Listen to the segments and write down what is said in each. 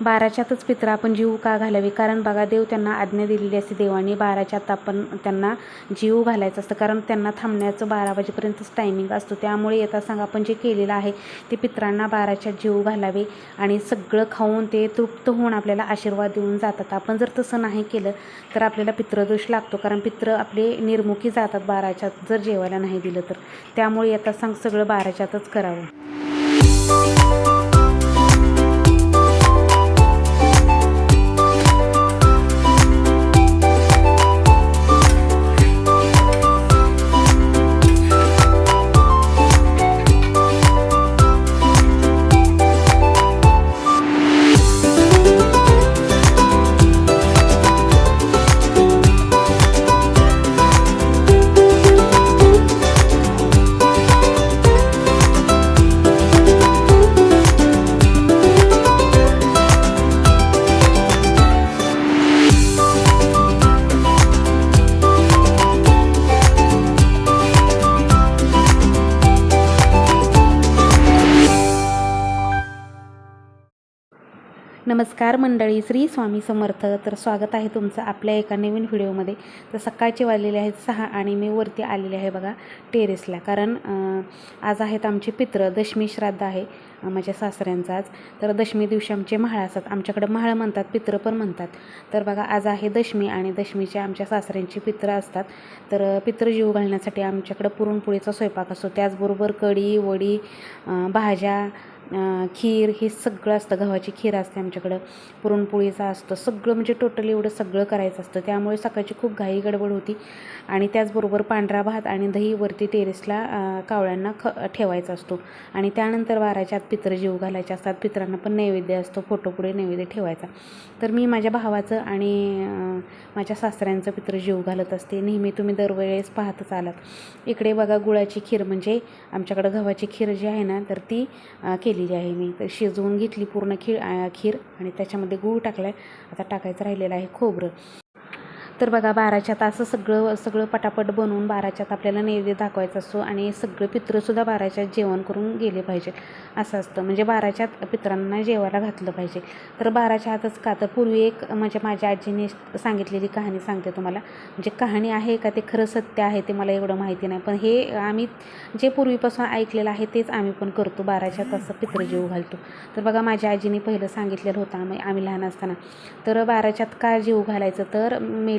बाराच्यातच पित्र आपण जीव का घालावे? कारण बघा देव त्यांना आज्ञा दिलेली असते. देवाने बाराच्यात आपण त्यांना जीव घालायचं असतं. कारण त्यांना थांबण्याचं बारा वाजेपर्यंतच टायमिंग असतो. त्यामुळे येता सांगा आपण जे केलेलं आहे ते पित्रांना बाराच्या जीव घालावे आणि सगळं खाऊन ते तृप्त होऊन आपल्याला आशीर्वाद देऊन जातात. आपण जर तसं नाही केलं तर आपल्याला पित्रदोष लागतो. कारण पित्र आपले निर्मुखी जातात बाराच्यात जर जेवायला नाही दिलं तर. त्यामुळे येता सांग सगळं बाराच्यातच करावं. नमस्कार मंडळी श्री स्वामी समर्थ. तर स्वागत आहे तुमचं आपल्या एका नवीन व्हिडिओमध्ये. तर सकाळचे वाजलेले आहेत सहा आणि मी वरती आलेले आहे बघा टेरेसला कारण आज आहेत आमचे पित्र दशमी श्राद्ध आहे माझ्या सासऱ्यांचा आज. तर दशमी दिवशी आमचे महाळ असतात. आमच्याकडं म्हाळ म्हणतात पित्र पण म्हणतात. तर बघा आज आहे दशमी आणि दशमीच्या आमच्या सासऱ्यांची पित्र असतात. तर पित्र जीव घालण्यासाठी आमच्याकडं पुरणपोळीचा स्वयंपाक असतो. त्याचबरोबर कढी वडी भाज्या खीर हे सगळं असतं. गव्हाची खीर असते आमच्याकडं. पुरणपोळीचा असतं. सगळं म्हणजे टोटली एवढं सगळं करायचं असतं. त्यामुळे सकाळची खूप घाई गडबड होती. आणि त्याचबरोबर पांढरा भात आणि दही वरती टेरेसला कावळ्यांना ख ठेवायचा असतो. आणि त्यानंतर वाराच्या आत पित्र जीव घालायचे असतात. पित्रांना पण नैवेद्य असतो. फोटोपुढे नैवेद्य ठेवायचा. तर मी माझ्या भावाचं आणि माझ्या सासऱ्यांचं पित्र जीव घालत असते. नेहमी तुम्ही दरवेळेस पाहतच आलात इकडे बघा गुळाची खीर म्हणजे आमच्याकडं गव्हाची खीर जी आहे ना तर ती केली केलेली आहे मी. तर शिजवून घेतली पूर्ण खीर खीर आणि त्याच्यामध्ये गूळ टाकला आहे आता टाकायचं राहिलेलं आहे खोबरं. तर बघा बाराच्यात असं सगळं सगळं पटापट बनवून बाराच्यात आपल्याला नैवेद्य दाखवायचा असतो आणि सगळे पित्रसुद्धा बाराच्यात जेवण करून गेले पाहिजे. असं असतं. म्हणजे बाराच्यात पित्रांना जेवायला घातलं पाहिजे. तर बाराच्या आतच का? तर पूर्वी एक म्हणजे माझ्या आजीने सांगितलेली कहाणी सांगते तुम्हाला. म्हणजे कहाणी आहे का? ते खरं सत्य आहे ते मला एवढं माहिती नाही. पण हे आम्ही जे पूर्वीपासून ऐकलेलं आहे तेच आम्ही पण करतो. बाराच्यात असं पित्रजीव घालतो. तर बघा माझ्या आजीने पहिलं सांगितलेलं होतं आम्ही आम्ही लहान असताना. तर बाराच्यात का जीव घालायचं? तर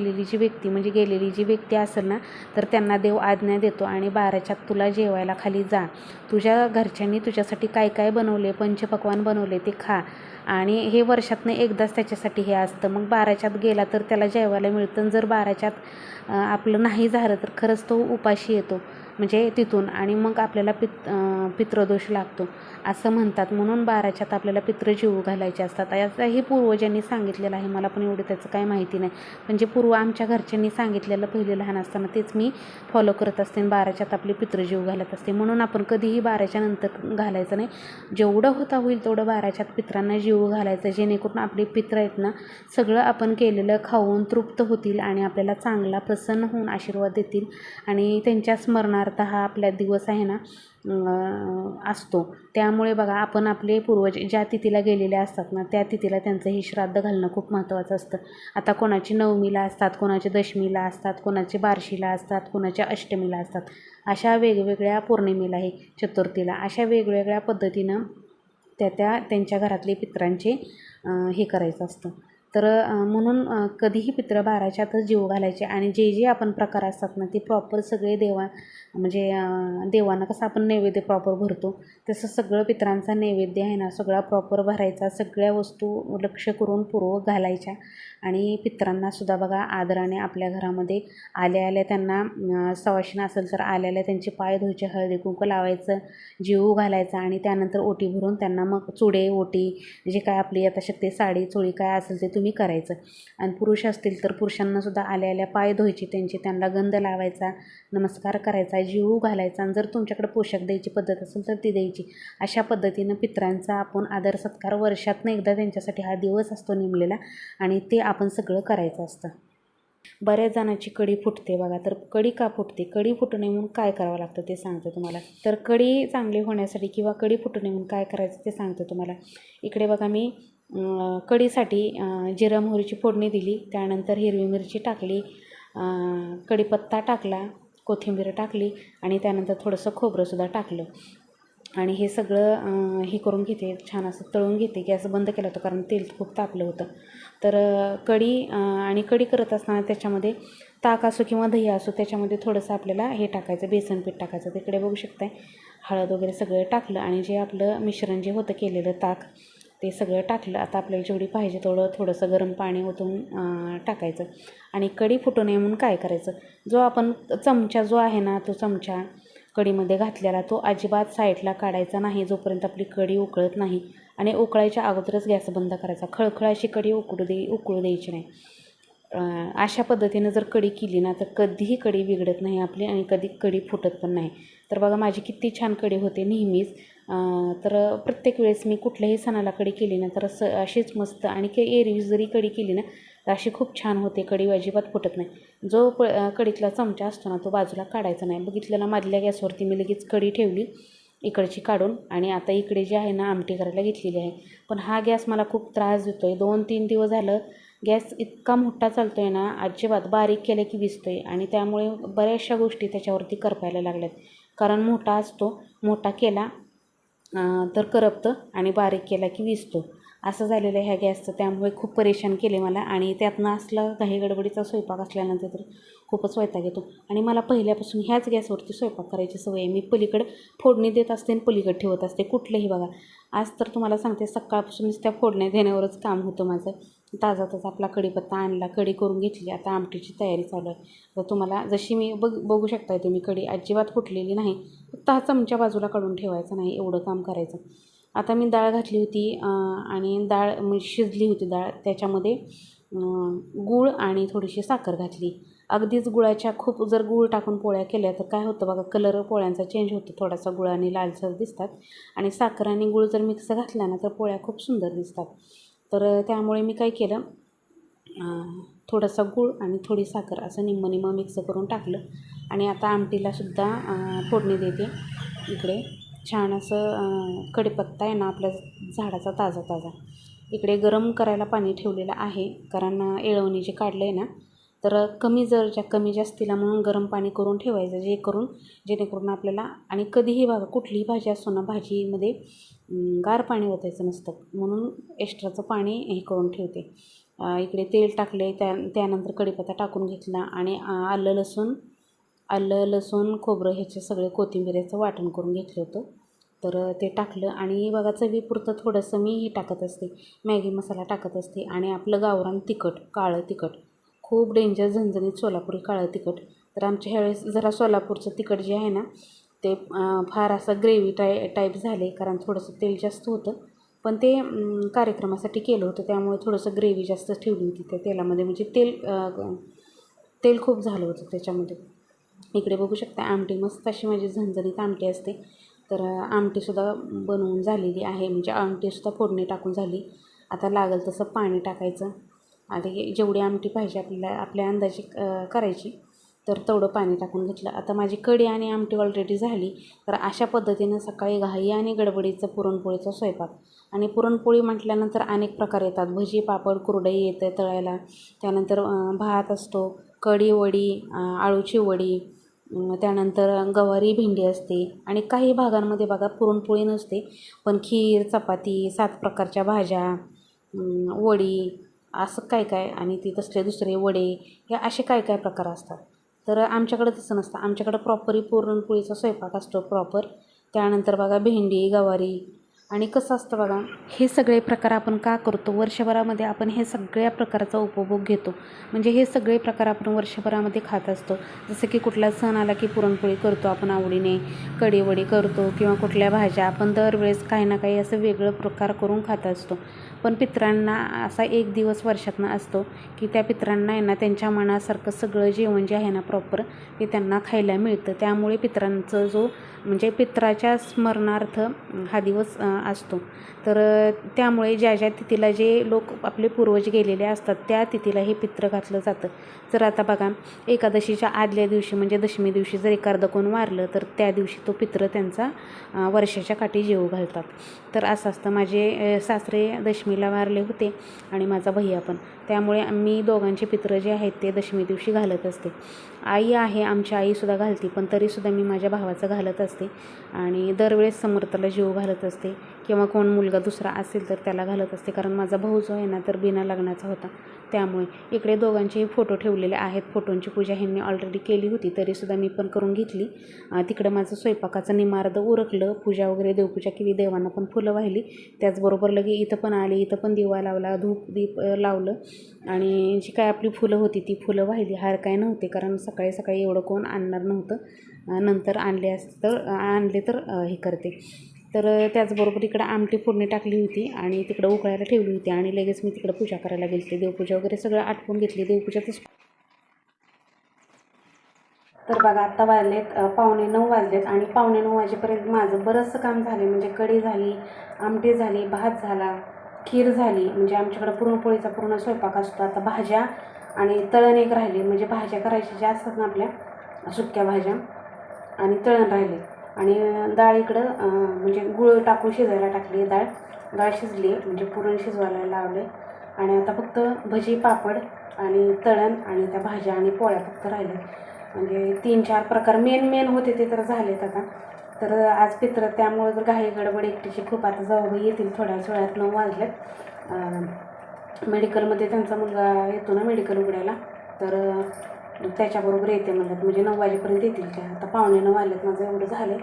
गेलेली जी व्यक्ती म्हणजे गेलेली जी व्यक्ती असेल ना तर त्यांना देव आज्ञा देतो आणि बाराच्यात तुला जेवायला खाली जा. तुझ्या घरच्यांनी तुझ्यासाठी काय काय बनवले पंचपक्वान बनवले ते खा. आणि हे वर्षातनं एकदाच त्याच्यासाठी हे असतं. मग बाराच्यात गेला तर त्याला जेवायला मिळतं आणि जर बाराच्यात आपलं नाही झालं तर खरंच तो उपाशी येतो म्हणजे तिथून. आणि मग आपल्याला पित पित्रदोष पितृदोष लागतो. असं म्हणतात. म्हणून बाराच्यात आपल्याला पितृजीव घालायचे असतात. याचाही पूर्वजांनी सांगितलेलं आहे. मला पण एवढं त्याचं काही माहिती नाही. म्हणजे पूर्व आमच्या घरच्यांनी सांगितलेलं पहिले लहान असताना तेच मी फॉलो करत असते आणि बाराच्यात आपली पितृजीव घालत असते. म्हणून आपण कधीही बाराच्या नंतर घालायचं नाही. जेवढं होता होईल तेवढं बाराच्यात पित्रांना जीव घालायचं. जेणेकरून आपले पित्र आहेत ना सगळं आपण केलेलं खाऊन तृप्त होतील आणि आपल्याला चांगला प्रसन्न होऊन आशीर्वाद देतील. आणि त्यांच्या स्मरणार्थ हा आपला दिवस आहे ना असतो. त्यामुळे बघा आपण आपले पूर्वज ज्या तिथीला गेलेले असतात ना त्या तिथीला त्यांचं हे श्राद्ध घालणं खूप महत्त्वाचं असतं. आता कोणाची नवमीला असतात कोणाचे दशमीला असतात कोणाचे बारशीला असतात कोणाच्या अष्टमीला असतात अशा वेगवेगळ्या पौर्णिमेला हे चतुर्थीला अशा वेगवेगळ्या पद्धतीनं त्या त्या त्यांच्या घरातले पित्रांचे हे करायचं असतं. तर म्हणून कधीही कधीही पित्र बाराच्यातच जीव घालायचे आणि जे जे आपण प्रकार असतात ना ते प्रॉपर सगळे देवा म्हणजे देवांना कसं आपण नैवेद्य प्रॉपर भरतो तसं सगळं पित्रांचा नैवेद्य आहे ना सगळा प्रॉपर भरायचा सगळ्या वस्तू लक्ष करून पूर्वक घालायच्या आणि पित्रांनासुद्धा बघा आदराने आपल्या घरामध्ये आल्या आल्या त्यांना अं, असेल तर आल्या आल्या त्यांचे पाय धुवायचे हळदी कुंकू लावायचं जीव घालायचा आणि त्यानंतर ओटी भरून त्यांना मग चुडे ओटी जे काय आपली आता शक्ती साडी चोळी काय असेल ते तुम्ही करायचं. आणि पुरुष असतील तर पुरुषांनासुद्धा आल्या आल्या पाय धुवायचे त्यांचे त्यांना गंध लावायचा नमस्कार करायचा जीव घालायचा. आणि जर तुमच्याकडे पोशाख द्यायची पद्धत असेल तर ती द्यायची. अशा पद्धतीनं पित्रांचा आपण आदर सत्कार वर्षातनं एकदा त्यांच्यासाठी हा दिवस असतो नेमलेला आणि ते आपण सगळं करायचं असतं. बऱ्याच जणांची कढी फुटते बघा. तर कढी का फुटते? कढी फुटू नये म्हणून काय करावं लागतं ते सांगतो तुम्हाला. तर कढी चांगली होण्यासाठी किंवा कढी फुटू नये म्हणून काय करायचं ते सांगतो तुम्हाला. इकडे बघा मी कढीसाठी जिरं जिरा मोहरीची फोडणी दिली. त्यानंतर हिरवी मिरची टाकली. कढीपत्ता टाकला. कोथिंबीर टाकली. आणि त्यानंतर थोडंसं खोबरंसुद्धा टाकलं. आणि हे सगळं हे करून घेते. छान असं तळून घेते. गॅस बंद केला होता कारण तेल खूप तापलं होतं. तर कढी आणि कढी करत असताना त्याच्यामध्ये ताक असो किंवा दही असो त्याच्यामध्ये थोडंसं आपल्याला हे टाकायचं बेसन पीठ टाकायचं. तिकडे बघू शकताय. हळद वगैरे सगळं टाकलं. आणि जे आपलं मिश्रण जे होतं केलेलं ताक ते सगळं टाकलं. आता आपल्याला जेवढी पाहिजे तेवढं थोडंसं गरम पाणी ओतून टाकायचं. आणि कढी फुटू नये म्हणून काय करायचं? जो आपण चमचा जो आहे ना तो चमचा कढीमध्ये घातलेला तो अजिबात साईडला काढायचा नाही जोपर्यंत आपली कढी उकळत नाही. आणि उकळायच्या अगोदरच गॅस बंद करायचा. खळखळ अशी कढी उकळू दे उकळू द्यायची नाही. अशा पद्धतीनं जर कढी केली ना तर कधीही कढी बिघडत नाही आपली आणि कधी कढी फुटत पण नाही. तर बघा माझी किती छान कढी होते नेहमीच. तर प्रत्येक वेळेस मी कुठल्याही सणाला कढी केली ना तर असं अशीच मस्त आणि के एरवी जरी कढी केली ना तर अशी खूप छान होते. कढी अजिबात फुटत नाही. जो प कढीतला चमचा असतो ना तो बाजूला काढायचा नाही. बघितलं ना मधल्या गॅसवरती मी लगेच कढी ठेवली इकडची काढून आणि आता इकडे जी आहे ना आमटी करायला घेतलेली आहे. पण हा गॅस मला खूप त्रास देतो आहे दोन तीन दिवस झालं गॅस इतका मोठा चालतो आहे ना अजिबात बारीक केलं की विजतो आहे आणि त्यामुळे बऱ्याचशा गोष्टी त्याच्यावरती करपायला लागल्यात. कारण मोठा असतो मोठा केला तर करपतं आणि बारीक केला की विजतो. असं झालेलं आहे ह्या गॅसचं. त्यामुळे खूप परेशान केले मला. आणि त्यातनं असला काही गडबडीचा स्वयंपाक असल्यानंतर तर खूपच वैताग येतो. आणि मला पहिल्यापासून ह्याच गॅसवरती स्वयंपाक करायची सवय आहे. मी पलीकडं फोडणी देत असते आणि पलीकडं ठेवत असते. कुठलंही बघा. आज तर तुम्हाला सांगते सकाळपासूनच त्या फोडण्या देण्यावरच काम होतं माझं. ताजा ताजा आपला कढीपत्ता आणला कढी करून घेतली. आता आमटीची तयारी चालू आहे. तर तुम्हाला जशी मी बघ बघू शकताय तुम्ही कढी अजिबात फुटलेली नाही. फक्त हा चमच्या बाजूला काढून ठेवायचा नाही एवढं काम करायचं. आता मी डाळ घातली होती आणि डाळ शिजली होती डाळ. त्याच्यामध्ये गूळ आणि थोडीशी साखर घातली. अगदीच गुळाच्या खूप जर गूळ टाकून पोळ्या केल्या तर काय होतं बघा कलर पोळ्यांचा चेंज होतो. थोडासा गुळ आणि लालसर दिसतात. आणि साखर आणि गूळ जर मिक्स घातला ना तर पोळ्या खूप सुंदर दिसतात. तर त्यामुळे मी काय केलं थोडासा गूळ आणि थोडी साखर असं निम्म निम्म मिक्स करून टाकलं. आणि आता आमटीलासुद्धा फोडणी देते. इकडे छान असं कडीपत्ता आहे ना आपल्या झाडाचा ताजा ताजा. इकडे गरम करायला पाणी ठेवलेलं आहे कारण एळवणी येळवणी जे काढलं आहे ना तर कमी जर ज्या कमी जास्तीला म्हणून गरम पाणी करून ठेवायचं जे करून जेणेकरून आपल्याला आणि कधीही बघा कुठलीही भाजी असो ना भाजीमध्ये गार पाणी ओतायचं नसतं. म्हणून एक्स्ट्राचं पाणी हे करून ठेवते. इकडे तेल टाकले त्या त्यानंतर कढीपत्ता टाकून घेतला आणि आलं लसूण आलं लसूण खोबरं ह्याचे सगळे कोथिंबिऱ्याचं वाटण करून घेतलं होतं. तर ते टाकलं आणि बघा चवीपुरतं थोडंसं मी हे टाकत असते. मॅगी मसाला टाकत असते आणि आपलं गावरान तिखट काळं तिखट. खूप डेंजर झणझणीत सोलापुरी काळं तिखट. तर आमच्या ह्यावेळेस जरा सोलापूरचं तिखट जे आहे ना ते फार असं ग्रेव्ही टाय टाईप झाले कारण थोडंसं तेल जास्त होतं. पण ते कार्यक्रमासाठी केलं होतं त्यामुळे थोडंसं ग्रेव्ही जास्त ठेवली होती त्या तेलामध्ये. म्हणजे तेल तेल खूप झालं होतं त्याच्यामध्ये. इकडे बघू शकता आमटी मस्त अशी माझी झणझणीत आमटी असते. तर आमटीसुद्धा बनवून झालेली आहे. म्हणजे आमटीसुद्धा फोडणी टाकून झाली. आता लागेल तसं पाणी टाकायचं. आता हे जेवढी आमटी पाहिजे आपल्याला आपल्या अंदाजे करायची तर तेवढं पाणी टाकून घेतलं. आता माझी कढी आणि आमटी ऑलरेडी झाली तर अशा पद्धतीनं सकाळी घाई आणि गडबडीचं पुरणपोळीचा स्वयंपाक. आणि पुरणपोळी म्हटल्यानंतर अनेक प्रकार येतात. भजी पापड कुरडई येते तळायला. त्यानंतर भात असतो कढी वडी आळूची वडी त्यानंतर गवारी भेंडी असते. आणि काही भागांमध्ये बघा पुरणपोळी नसते पण खीर चपाती सात प्रकारच्या भाज्या वडी असं काय काय आणि ती तसले दुसरे वडे हे असे काय काय प्रकार असतात? तर आमच्याकडं तसं नसतं. आमच्याकडं प्रॉपरी पुरणपोळीचा स्वयंपाक असतो प्रॉपर त्यानंतर बघा भेंडी गवारी आणि कसं असतं बघा हे सगळे प्रकार आपण का करतो? वर्षभरामध्ये आपण हे सगळ्या प्रकारचा उपभोग घेतो. म्हणजे हे सगळे प्रकार आपण वर्षभरामध्ये खात असतो. जसं की कुठला सण आला की पुरणपोळी करतो आपण आवडीने कडीवडी करतो किंवा कुठल्या भाज्या आपण दरवेळेस काही ना काही असं वेगळं प्रकार करून खात असतो. पण पित्रांना असा एक दिवस वर्षातनं असतो की त्या पित्रांना आहे ना त्यांच्या मनासारखं सगळं जेवण जे आहे ना प्रॉपर ते त्यांना खायला मिळतं. त्यामुळे पित्रांचं जो म्हणजे पित्राच्या स्मरणार्थ हा दिवस असतो. तर त्यामुळे ज्या ज्या तिथीला जे लोक आपले पूर्वज गेलेले असतात त्या तिथीला हे पित्र घातलं जातं. जर आता बघा एकादशीच्या आदल्या दिवशी म्हणजे दशमी दिवशी जर एखादं कोण वारलं तर त्या दिवशी तो पित्र त्यांचा वर्षाच्या काठी जेवू घालतात. तर असं असतं. माझे सासरे दशमीला वारले होते आणि माझा भैया पण. त्यामुळे मी दोघांचे पित्र जे आहेत ते दशमी दिवशी घालत असते. आई आहे आमची आईसुद्धा घालते पण तरीसुद्धा मी माझ्या भावाचं घालत असते. आणि दरवेळेस समर्थाला जीव घालत असते. किंवा कोण मुलगा दुसरा असेल तर त्याला घालत असते. कारण माझा भाऊ जो आहे ना तर बिना लग्नाचा होता. त्यामुळे इकडे दोघांचेही फोटो ठेवलेले आहेत. फोटोंची पूजा ह्यांनी ऑलरेडी केली होती. तरीसुद्धा मी पण करून घेतली. तिकडं माझं स्वयंपाकाचं निमार्द उरकलं. पूजा वगैरे देवपूजा केली. देवांना पण फुलं वाहिली. त्याचबरोबर लगे इथं पण आली. इथं पण दिवा लावला. धूप दीप लावलं. आणि जी काय आपली फुलं होती ती फुलं वाहिली. हार काय नव्हते. कारण सकाळी सकाळी एवढं कोण आणणार नव्हतं. नंतर आणले असते तर आणले तर हे करते. तर त्याचबरोबर इकडं आमटी फोडणी टाकली होती आणि तिकडं उकळायला ठेवली होती आणि लगेच मी तिकडं पूजा करायला घेतली देवपूजा वगैरे सगळं आटपून घेतली. देवपूजातच तर बघा आत्ता वाजलेत पावणे नऊ वाजलेत आणि पावणे नऊ वाजेपर्यंत माझं बरंचसं काम झालं म्हणजे कढी झाली आमटी झाली भात झाला खीर झाली. म्हणजे आमच्याकडं पुरणपोळीचा पूर्ण स्वयंपाक असतो. आता भाज्या आणि तळण एक राहिली. म्हणजे भाज्या करायच्या ज्या असतात ना आपल्या सुक्या भाज्या आणि तळण राहिले. आणि डाळ इकडं म्हणजे गुळ टाकून शिजायला टाकली डाळ. डाळ शिजली म्हणजे पुरण शिजवायला लावले. आणि आता फक्त भजी पापड आणि तळण आणि त्या भाज्या आणि पोळ्या फक्त राहिल्या. म्हणजे तीन चार प्रकार मेन मेन होते ते तर झालेत आता. तर आज पित्र त्यामुळे जर घाई गडबड एकटीची खूप आता जाऊबाई येतील थोड्याच वेळात नऊ वाजल्यात मेडिकलमध्ये त्यांचा मुलगा येतो ना मेडिकल उघडायला. तर त्याच्याबरोबर येते म्हणतात. म्हणजे नऊ वाजेपर्यंत येतील त्या. आता पाहुणे नऊ वाजल्यात माझं एवढं झालं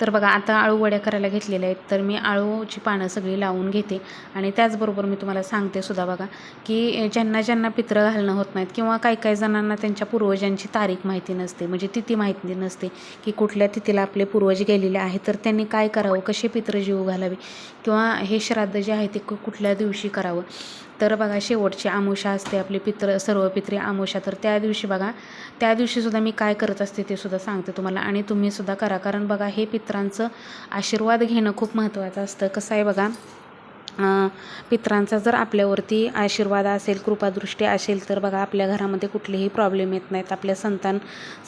तर बघा आता आळू वड्या करायला घेतलेल्या आहेत. तर मी आळूची पानं सगळी लावून घेते. आणि त्याचबरोबर मी तुम्हाला सांगते सुद्धा बघा की ज्यांना ज्यांना पित्र घालणं होत नाहीत किंवा काही काही जणांना त्यांच्या पूर्वजांची तारीख माहिती नसते म्हणजे तिथी माहिती नसते की कुठल्या तिथीला आपले पूर्वज गेलेले आहेत तर त्यांनी काय करावं? कसे पित्र जीव घालावे? किंवा हे श्राद्ध जे आहे ते कुठल्या दिवशी करावं? तर बघा शेवटची आमोशा असते आपली पित्र सर्व पित्री आमुषा. तर त्या दिवशी बघा त्या दिवशीसुद्धा मी काय करत असते ते सुद्धा सांगते तुम्हाला. आणि तुम्हीसुद्धा करा. कारण बघा हे पित्रांचं आशीर्वाद घेणं खूप महत्त्वाचं असतं. कसं आहे बघा पित्रांचा जर आपल्यावरती आशीर्वाद असेल कृपादृष्टी असेल तर बघा आपल्या घरामध्ये कुठलेही प्रॉब्लेम येत नाहीत. आपल्या संतान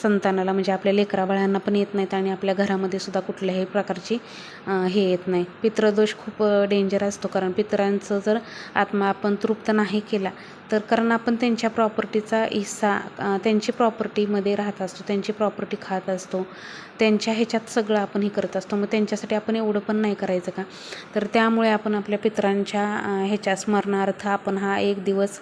संतानाला म्हणजे आपल्या लेकराबाळांना पण येत नाहीत आणि आपल्या घरामध्ये सुद्धा कुठल्याही प्रकारची हे येत नाही. पित्रदोष खूप डेंजर असतो. कारण पितरांचं जर आत्मा आपण तृप्त नाही केला तर कारण आपण त्यांच्या प्रॉपर्टीचा हिस्सा त्यांची प्रॉपर्टीमध्ये राहत असतो त्यांची प्रॉपर्टी खात असतो त्यांच्या ह्याच्यात सगळं आपण हे करत असतो. मग त्यांच्यासाठी आपण एवढं पण नाही करायचं का? तर त्यामुळे आपण आपल्या पितरांच्या ह्याच्या स्मरणार्थ आपण हा एक दिवस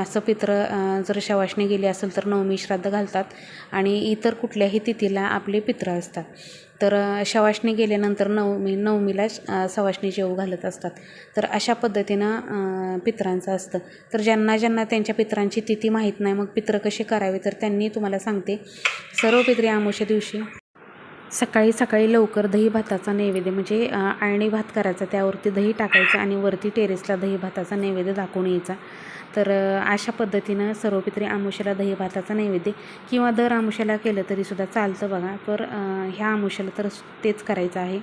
असं पित्र जर शवाशने गेली असेल तर नवमी श्राद्ध घालतात आणि इतर कुठल्याही तिथीला आपले पित्र असतात. तर अं, शवासणी गेल्यानंतर नवमी नवमीला अं, सवासणी घालत असतात. तर अशा पद्धतीनं पित्रांचं असतं. तर ज्यांना ज्यांना त्यांच्या पित्रांची तिथी माहीत नाही मग पित्र कसे करावे तर त्यांनी तुम्हाला सांगते. सर्व पित्री आमोशा दिवशी. सकाळी सकाळी लवकर दही भाताचा नैवेद्य म्हणजे आळणी भात करायचा त्यावरती दही टाकायचं आणि वरती टेरेसला दही भाताचा नैवेद्य दाखवून यायचा. तर अशा पद्धतीनं सर्व पित्री आमुष्याला दही भाताचा नैवेद्य किंवा दर आमुष्याला केलं तरीसुद्धा चालतं बघा. पर ह्या आमुष्याला तर तेच करायचं आहे.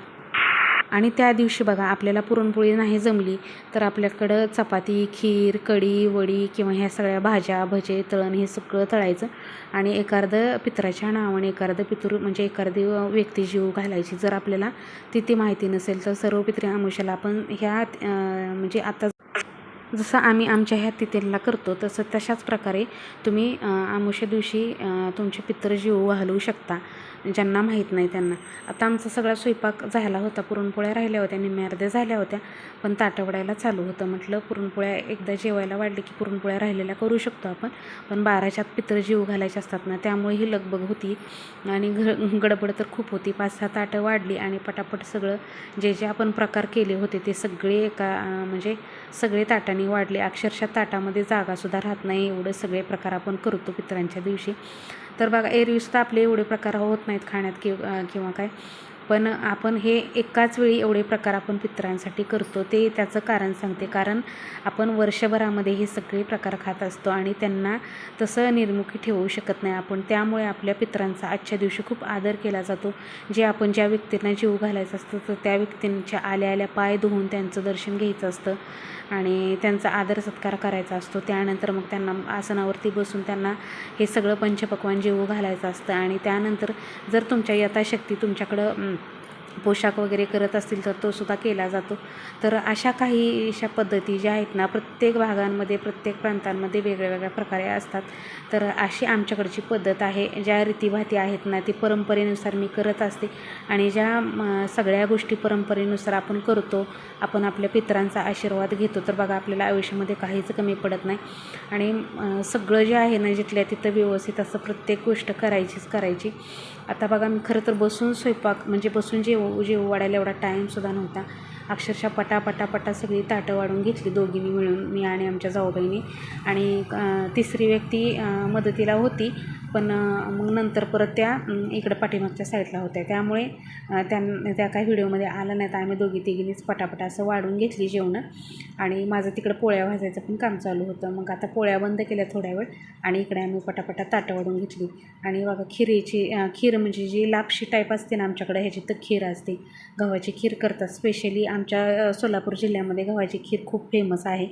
आणि त्या दिवशी बघा आपल्याला पुरणपोळी नाही जमली तर आपल्याकडं चपाती खीर कढी वडी किंवा ह्या सगळ्या भाज्या भजे तळण हे सगळं तळायचं. आणि एखादं पित्राच्या नावाने एखादं पितृ म्हणजे एखादी व्यक्ती जीव घालायची जर आपल्याला तिथे माहिती नसेल तर सर्व पित्री आमुष्याला आपण ह्या म्हणजे आता जसं आम्ही आमच्या ह्या तिथेला करतो तसं तशाच प्रकारे तुम्ही आमुष्या दिवशी तुमचे पित्र जीव घालवू शकता. ज्यांना माहीत नाही त्यांना. आता आमचा सगळा स्वयंपाक झाला होता पुरणपोळ्या राहिल्या होत्या निम्म्या अर्ध्या झाल्या होत्या पण ताटवडायला चालू होतं म्हटलं पुरणपोळ्या एकदा जेवायला वाढली की पुरणपोळ्या राहिलेल्या करू शकतो आपण पण बाराच्यात पित्र जीव घालायचे असतात ना त्यामुळे ही लगबग होती आणि घ गडबड तर खूप होती. पाच सहा ताटं वाढली आणि पटापट सगळं जे जे आपण प्रकार केले होते ते सगळे एका म्हणजे सगळे ताटांनी वाढले. अक्षरशः ताटामध्ये जागासुद्धा राहत नाही एवढे सगळे प्रकार आपण करतो पितरांच्या दिवशी. तर बघा एरवीसुद्धा आपले एवढे प्रकार होत नाहीत खाण्यात किंवा किंवा काय. पण आपण हे एकाच वेळी एवढे प्रकार आपण पित्रांसाठी करतो ते त्याचं कारण सांगते. कारण आपण वर्षभरामध्ये हे सगळे प्रकार खात असतो आणि त्यांना तसं निर्मुखी ठेवू शकत नाही आपण. त्यामुळे आपल्या पित्रांचा आजच्या दिवशी खूप आदर केला जातो. जे आपण ज्या व्यक्तींना जीव घालायचं असतं तर त्या व्यक्तींच्या आल्या आल्या पाय धुवून त्यांचं दर्शन घ्यायचं असतं आणि त्यांचा आदर सत्कार करायचा असतो. त्यानंतर मग त्यांना आसनावरती बसून त्यांना हे सगळं पंचपक्वान जेवू घालायचं असतं आणि त्यानंतर जर तुमच्या यथाशक्ती तुमच्याकडं पोशाख वगैरे करत असतील तर तो सुद्धा केला जातो. तर अशा काही अशा पद्धती ज्या आहेत ना प्रत्येक भागांमध्ये प्रत्येक प्रांतांमध्ये वेगळ्या वेगळ्या प्रकारे असतात. तर अशी आमच्याकडची पद्धत आहे. ज्या रीतीभाती आहेत ना ती परंपरेनुसार मी करत असते. आणि ज्या सगळ्या गोष्टी परंपरेनुसार आपण करतो आपण आपल्या पितरांचा आशीर्वाद घेतो तर बघा आपल्याला आयुष्यामध्ये काहीच कमी पडत नाही. आणि सगळं जे आहे ना जिथल्या तिथं व्यवस्थित असं प्रत्येक गोष्ट करायचीच करायची. आता बघा मी खरं तर बसून स्वयंपाक म्हणजे बसून जेव जेव वाढायला एवढा टाईमसुद्धा नव्हता. अक्षरशः पटापटापटा पटा सगळी ताटं वाढून घेतली दोघींनी मिळून मी आणि आमच्या जाऊबाईनी. आणि तिसरी व्यक्ती मदतीला होती पण मग नंतर परत त्या इकडं पाठीमागच्या साईडला होत्या. त्यामुळे त्यां त्या काही व्हिडिओमध्ये आलं नाही तर आम्ही दोघी तिघींनीच पटापटा असं वाढून घेतली जेवणं. आणि माझं तिकडं पोळ्या भाजायचं पण काम चालू होतं. मग आता पोळ्या बंद केल्या थोड्या वेळ आणि इकडे आम्ही पटापटा ताटं वाढून घेतली. आणि बघा खिरीची खीर म्हणजे जी लापशी टाईप असते ना आमच्याकडे ह्याची तर खीर असते. गव्हाची खीर करतात स्पेशली आमच्या सोलापूर जिल्ह्यामध्ये गव्हाची खीर खूप फेमस आहे.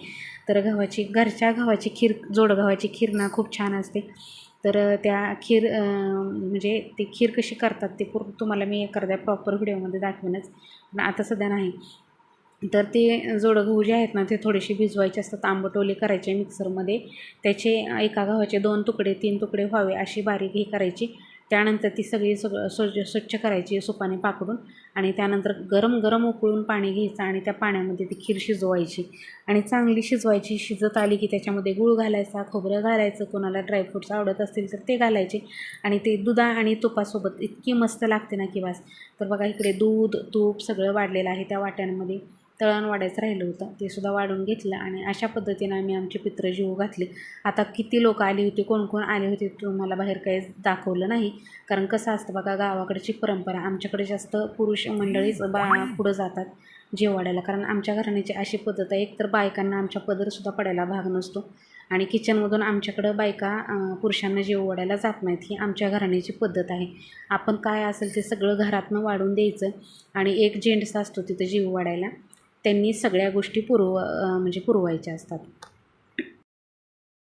तर गव्हाची घरच्या गव्हाची खीर जोडगव्हाची खीर ना खूप छान असते. तर त्या खीर म्हणजे ती खीर कशी करतात ते पूर्ण तुम्हाला मी एखाद्या प्रॉपर व्हिडिओमध्ये दाखवेनच. पण आता सध्या नाही. तर ते जोडं गहू जे आहेत ना ते थोडेसे भिजवायचे असतात आंबटोले करायचे मिक्सरमध्ये त्याचे एका गव्हाचे दोन तुकडे तीन तुकडे व्हावे अशी बारीक हे करायची. त्यानंतर ती सगळी सगळं स्वच्छ स्वच्छ करायची सुपाने पाकडून आणि त्यानंतर गरम गरम उकळून पाणी घ्यायचं आणि त्या पाण्यामध्ये ती खीर शिजवायची. आणि चांगली शिजवायची शिजत आली की त्याच्यामध्ये गूळ घालायचा खोबरं घालायचं कोणाला ड्रायफ्रूट्स आवडत असतील तर ते घालायचे. आणि ते दुधा आणि तुपासोबत इतकी मस्त लागते ना की वास तर बघा इकडे दूध तूप सगळं वाढलेलं आहे त्या वाट्यांमध्ये. तळण वाढायचं राहिलं होतं ते सुद्धा वाढून घेतलं आणि अशा पद्धतीनं आम्ही आमचे पित्र जीव घातले. आता किती लोक आली होती कोण कोण आले होते तुम्हाला बाहेर काही दाखवलं नाही. कारण कसं असतं बघा गावाकडची परंपरा आमच्याकडे जास्त पुरुष मंडळीच बा पुढं जातात जेवाड्याला. कारण आमच्या घराण्याची अशी पद्धत आहे एक तर बायकांना आमच्या पदरसुद्धा पडायला भाग नसतो आणि किचनमधून आमच्याकडं बायका पुरुषांना जेव वाढायला जात नाहीत ही आमच्या घराण्याची पद्धत आहे. आपण काय असेल ते सगळं घरातनं वाढून द्यायचं आणि एक जेंट्स असतो तिथं जीव वाढायला. त्यांनी सगळ्या गोष्टी पुरव म्हणजे पुरवायच्या असतात.